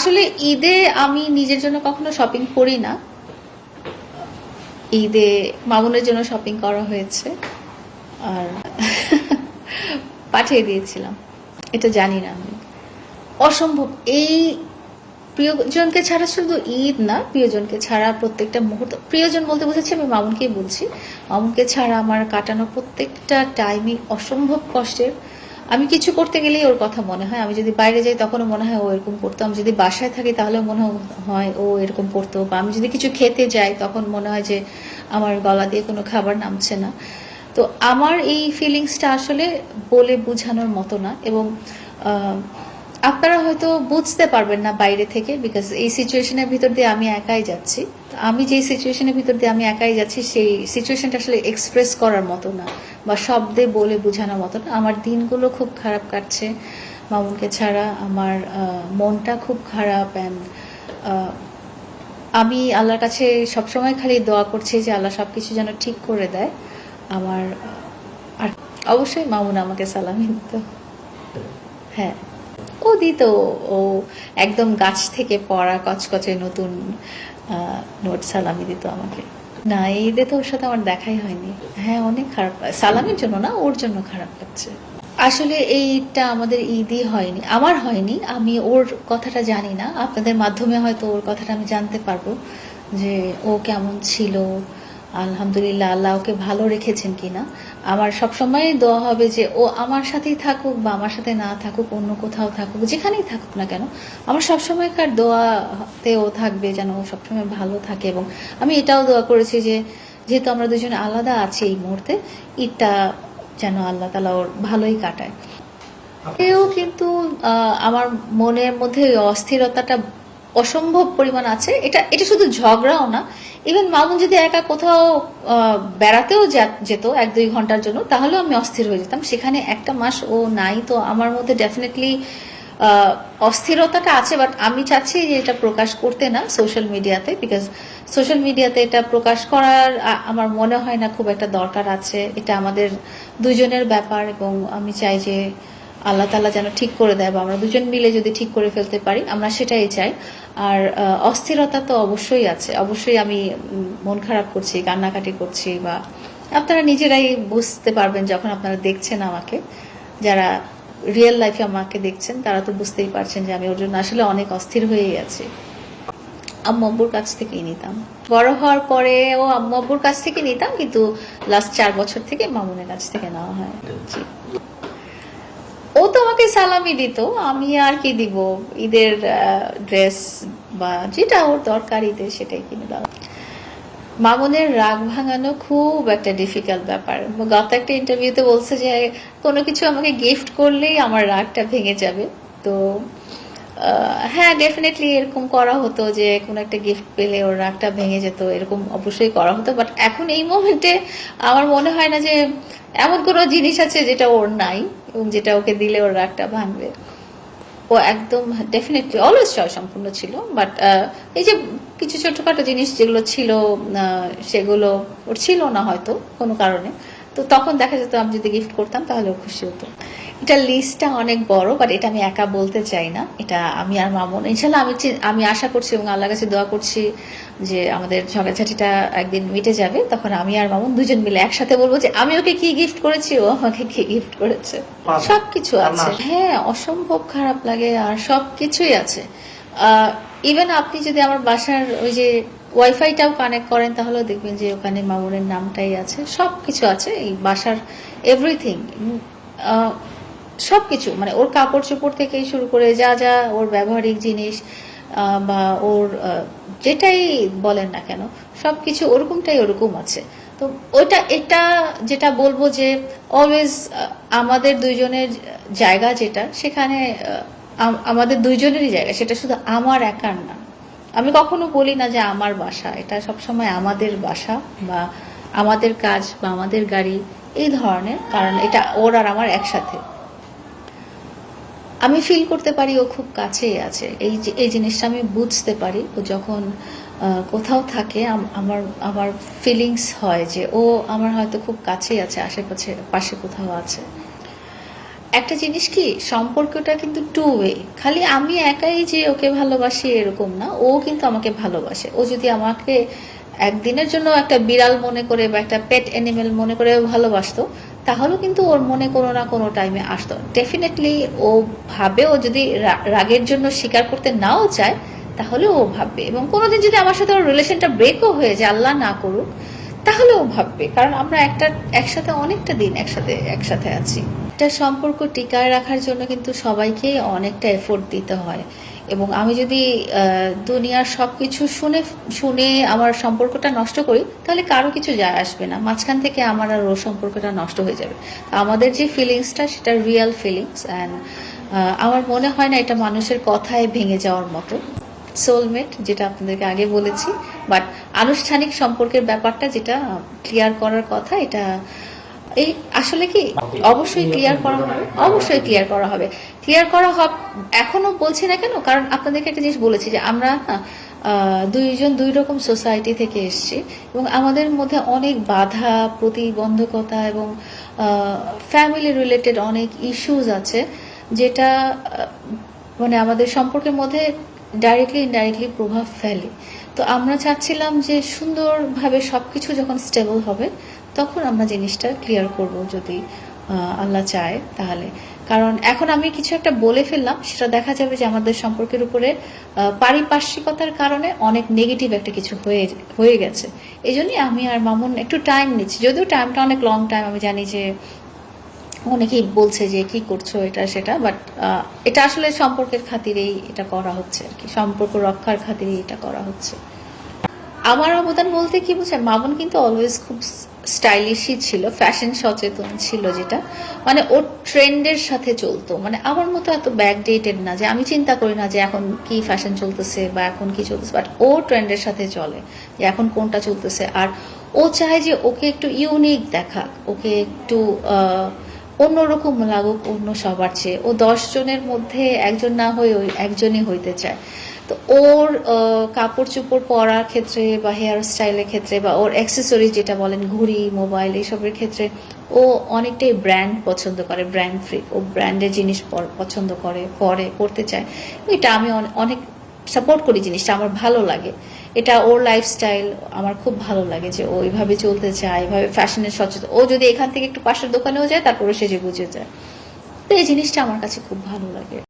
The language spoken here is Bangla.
আসলে ঈদে আমি নিজের জন্য কখনো শপিং করি না। ঈদে মামুনের জন্য শপিং করা হয়েছে। আর পাঠিয়ে দিয়েছিলাম। এটা জানি না আমি। অসম্ভব। এই প্রিয়জনকে ছাড়া শুধু ঈদ না, প্রিয়জনকে ছাড়া প্রত্যেকটা মুহূর্ত প্রিয়জন বলতে বুঝেছি, আমি মামুনকেই বলছি। মামুনকে ছাড়া আমার কাটানো প্রত্যেকটা টাইমই অসম্ভব কষ্টের। আমি কিছু করতে গেলেই ওর কথা মনে হয়। আমি যদি বাইরে যাই তখনও মনে হয় ও এরকম করতো। আমি যদি বাসায় থাকি তাহলেও মনে হয় ও এরকম করতো। বা আমি যদি কিছু খেতে যাই তখন মনে হয় যে আমার গলা দিয়ে কোনো খাবার নামছে না। তো আমার এই ফিলিংসটা আসলে বলে বোঝানোর মতো না। এবং আপনারা হয়তো বুঝতে পারবেন না বাইরে থেকে বিকজ এই সিচুয়েশনের ভিতর দিয়ে আমি একাই যাচ্ছি। তো আমি যেই সিচুয়েশনের ভিতর দিয়ে আমি একাই যাচ্ছি, সেই সিচুয়েশনটা আসলে এক্সপ্রেস করার মতো না, বা শব্দে বলে বোঝানোর মতো না। আমার দিনগুলো খুব খারাপ কাটছে, মামুনকে ছাড়া। আমার মনটা খুব খারাপ অ্যান্ড আমি আল্লাহর কাছে সবসময় খালি দোয়া করছি যে আল্লাহ সব কিছু যেন ঠিক করে দেয়। আমার, আর অবশ্যই মামুন আমাকে সালামি দিত। হ্যাঁ। ও দিত। ও একদম গাছ থেকে পড়া কচকচে নতুন নোট সালামি দিত আমাকে। না, এই ঈদে তো ওর সাথে আমার দেখাই হয়নি। হ্যাঁ অনেক খারাপ। সালামের জন্য না, ওর জন্য খারাপ লাগছে। আসলে এই ঈদটা আমাদের ঈদই হয়নি, আমার হয়নি। আমি ওর কথাটা জানি না। আপনাদের মাধ্যমে হয়তো ওর কথাটা আমি জানতে পারব যে ও কেমন ছিল। আলহামদুলিল্লাহ আল্লাহ ওকে ভালো রেখেছেন কিনা। আমার সবসময় দোয়া হবে যে ও আমার সাথেই থাকুক বা আমার সাথে না থাকুক অন্য কোথাও থাকুক যেখানেই থাকুক না কেন। আমার সবসময়কার দোয়াতে ও থাকবে যেন ও সবসময় ভালো থাকে এবং আমি এটাও দোয়া করেছি যে যেহেতু আমরা দুজনে আলাদা আছি এই মুহূর্তে ঈদটা যেন আল্লাহ তালা ওর ভালোই কাটায়। এও কিন্তু আমার মনের মধ্যে অস্থিরতাটা অসম্ভব পরিমাণ আছে। এটা এটা শুধু ঝগড়াও না। ইভেন মামুন যদি একা কোথাও বেড়াতেও যেত এক দুই ঘণ্টার জন্য, তাহলেও আমি অস্থির হয়ে যেতাম। সেখানে একটা মাস ও নাই, তো আমার মধ্যে ডেফিনেটলি অস্থিরতাটা আছে বাট আমি চাচ্ছি যে এটা প্রকাশ করতে না সোশ্যাল মিডিয়াতে বিকজ সোশ্যাল মিডিয়াতে এটা প্রকাশ করার আমার মনে হয় না খুব একটা দরকার আছে। এটা আমাদের দুজনের ব্যাপার, এবং আমি চাই যে আল্লাহ তালা যেন ঠিক করে দেয় বা আমরা দুজন মিলে যদি ঠিক করে ফেলতে পারি, আমরা সেটাই চাই। আর অস্থিরতা তো অবশ্যই আছে। অবশ্যই আমি মন খারাপ করছি, কান্নাকাটি করছি বা আপনারা নিজেরাই বুঝতে পারবেন যখন আপনারা দেখছেন আমাকে। যারা রিয়েল লাইফে আমাকে দেখছেন, তারা তো বুঝতেই পারছেন যে আমি ওর জন্য আসলে অনেক অস্থির হয়েই আছি। আম্মু আব্বুর কাছ থেকেই নিতাম। বড় হওয়ার পরে ও আম্মু আব্বুর কাছ থেকে নিতাম, কিন্তু লাস্ট চার বছর থেকে মামুনের কাছ থেকে নেওয়া হয়। জি। ও তো আমাকে সালামি দিত, আমি আর কি দিব? ঈদের ড্রেস বা যেটা ওর দরকার ঈদের সেটাই কিনে দাও। মামুনের রাগ ভাঙানো খুব একটা ডিফিকাল্ট ব্যাপার। গত একটা ইন্টারভিউতে বলছে যে, কোনো কিছু আমাকে গিফট করলেই আমার রাগটা ভেঙে যাবে। তো হ্যাঁ ডেফিনেটলি এরকম করা হতো যে, কোনো একটা গিফট পেলে ওর রাগটা ভেঙে যেত, এরকম অবশ্যই করা হতো। বাট এখন এই মোমেন্টে আমার মনে হয় না যে, এমন কোনো জিনিস আছে যেটা ওর নাই। এবং যেটা ওকে দিলে ওর রাগটা ভাঙবে। ও একদম ডেফিনেটলি অলওয়েজ সম্পূর্ণ ছিল বাট এই যে কিছু ছোটখাটো জিনিস যেগুলো ছিল সেগুলো ওর ছিল না হয়তো কোনো কারণে। তো তখন দেখা যেত আমি যদি গিফট করতাম তাহলে ও খুশি হতো। এটা লিস্টটা অনেক বড় বাট এটা আমি একা বলতে চাই না। এটা আমি আর মামুন ইনশাল্লাহ আমি আমি আশা করছি এবং আল্লাহর কাছে দোয়া করছি যে আমাদের ঝগড়াঝাটিটা একদিন মিটে যাবে। তখন আমি আর মামুন দুজন মিলে একসাথে বলব যে আমি ওকে কি গিফট করেছি? ও আমাকে কি গিফট করেছে। সবকিছু আছে। হ্যাঁ অসম্ভব খারাপ লাগে আর সব কিছুই আছে ইভেন আপনি যদি আমার বাসার ওই যে ওয়াইফাইটাও কানেক্ট করেন তাহলেও দেখবেন যে ওখানে মামুনের নামটাই আছে। সব কিছু আছে। এই বাসার এভরিথিং সব কিছু মানে ওর কাপড় চোপড় থেকে শুরু করে যা যা ওর ব্যবহারিক জিনিস বা ওর যেটাই বলেন না কেন সব কিছু ওরকমটাই ওরকম আছে। তো ওইটা, এটা যেটা বলব যে অলওয়েজ আমাদের দুইজনের জায়গা যেটা, সেখানে আমাদের দুইজনেরই জায়গা, সেটা শুধু আমার একার না। আমি কখনো বলি না যে আমার বাসা, এটা সবসময় আমাদের বাসা বা আমাদের কাজ বা আমাদের গাড়ি, এই ধরনের, কারণ এটা ওর আর আমার একসাথে। আমি ফিল করতে পারি ও খুব কাছেই আছে। এই এই জিনিসটা আমি বুঝতে পারি। ও যখন কোথাও থাকে আমার আমার ফিলিংস হয় যে ও আমার হয়তো খুব কাছেই আছে, আশেপাশে, পাশে কোথাও আছে। একটা জিনিস কি, সম্পর্কটা কিন্তু টু ওয়ে খালি আমি একাই যে ওকে ভালোবাসি এরকম না, ও কিন্তু আমাকে ভালোবাসে। ও যদি আমাকে একদিনের জন্য একটা বিড়াল মনে করে বা একটা পেট অ্যানিমেল মনে করে ভালোবাসতো তাহলেও কিন্তু ওর মনে কোনো না কোনো টাইমে আসতো। ডেফিনেটলি ও ভাবে ও যদি রাগের জন্য স্বীকার করতে নাও চায়, তাহলে ও ভাববে। এবং কোনোদিন যদি আমার সাথে ওর রিলেশনটা ব্রেকও হয়ে যায়, আল্লাহ না করুক, তাহলে ও ভাববে। কারণ আমরা একটা, একসাথে অনেকটা দিন একসাথে একসাথে আছি। একটা সম্পর্ক টিকায় রাখার জন্য কিন্তু সবাইকেই অনেকটা এফোর্ট দিতে হয়। এবং আমি যদি দুনিয়ার সব কিছু শুনে শুনে আমার সম্পর্কটা নষ্ট করি, তাহলে কারও কিছু যায় আসবে না। মাঝখান থেকে আমার আর ওর সম্পর্কটা নষ্ট হয়ে যাবে। আমাদের যে ফিলিংসটা সেটা রিয়েল ফিলিংস অ্যান্ড আমার মনে হয় না এটা মানুষের কথায় ভেঙে যাওয়ার মতো। সোলমেট যেটা আপনাদেরকে আগে বলেছি বাট আনুষ্ঠানিক সম্পর্কের ব্যাপারটা যেটা ক্লিয়ার করার কথা, এটা এই আসলে কি? অবশ্যই ক্লিয়ার করা হবে। অবশ্যই ক্লিয়ার করা হবে। ক্লিয়ার করা হবে এখনও বলছি না কেন? কারণ আপনাদেরকে একটা জিনিস বলেছি যে আমরা না দুইজন দুই রকম সোসাইটি থেকে এসেছি এবং আমাদের মধ্যে অনেক বাধা প্রতিবন্ধকতা এবং ফ্যামিলি রিলেটেড অনেক ইস্যুজ আছে যেটা মানে আমাদের সম্পর্কের মধ্যে ডাইরেক্টলি ইনডাইরেক্টলি প্রভাব ফেলে। তো আমরা চাচ্ছিলাম যে সুন্দরভাবে সবকিছু যখন স্টেবল হবে তখন আমরা জিনিসটা ক্লিয়ার করব যদি আল্লাহ চায় তাহলে। কারণ এখন আমি কিছু একটা বলে ফেললাম, সেটা দেখা যাবে যে আমাদের সম্পর্কের উপরে পারিপার্শ্বিকতার কারণে অনেক নেগেটিভ একটা কিছু হয়ে হয়ে গেছে। এই জন্যই আমি আর মামুন একটু টাইম নিচ্ছি। যদিও টাইমটা অনেক লং টাইম আমি জানি যে অনেকেই বলছে যে কি করছ এটা, সেটা বাট এটা আসলে সম্পর্কের খাতিরেই এটা করা হচ্ছে আর কি। সম্পর্ক রক্ষার খাতিরেই এটা করা হচ্ছে। আমার অবদান বলতে কি বুঝে মামুন কিন্তু অলওয়েজ খুব স্টাইলিশই ছিল ফ্যাশন সচেতন ছিল যেটা মানে ওর ট্রেন্ডের সাথে চলতো। মানে আমার মতো এত ব্যাকডেটেড না যে আমি চিন্তা করি না যে এখন কি ফ্যাশন চলতেছে বা এখন কি চলতেছে বাট ও ট্রেন্ডের সাথে চলে যে এখন কোনটা চলতেছে। আর ও চায় যে ওকে একটু ইউনিক দেখাক, ওকে একটু অন্যরকম লাগুক অন্য সবার চেয়ে। ও দশ জনের মধ্যে একজন না হয়ে ওই একজনই হইতে চায়। তো ওর কাপড় চোপড় পরার ক্ষেত্রে বা হেয়ার স্টাইলের ক্ষেত্রে বা ওর অ্যাক্সেসরি যেটা বলেন, ঘড়ি মোবাইল এইসবের ক্ষেত্রে ও অনেকটাই ব্র্যান্ড পছন্দ করে ব্র্যান্ড ফ্রি ও ব্র্যান্ডের জিনিস পছন্দ করে, পরে পড়তে চায়। এটা আমি অনেক সাপোর্ট করি জিনিসটা, আমার ভালো লাগে। এটা ওর লাইফস্টাইল আমার খুব ভালো লাগে যে ও এইভাবে চলতে চায়, এভাবে ফ্যাশনের সচেতন, ও যদি এখান থেকে একটু পাশের দোকানেও যায় তারপরে সে যে বুঝে যায়। তো এই জিনিসটা আমার কাছে খুব ভালো লাগে।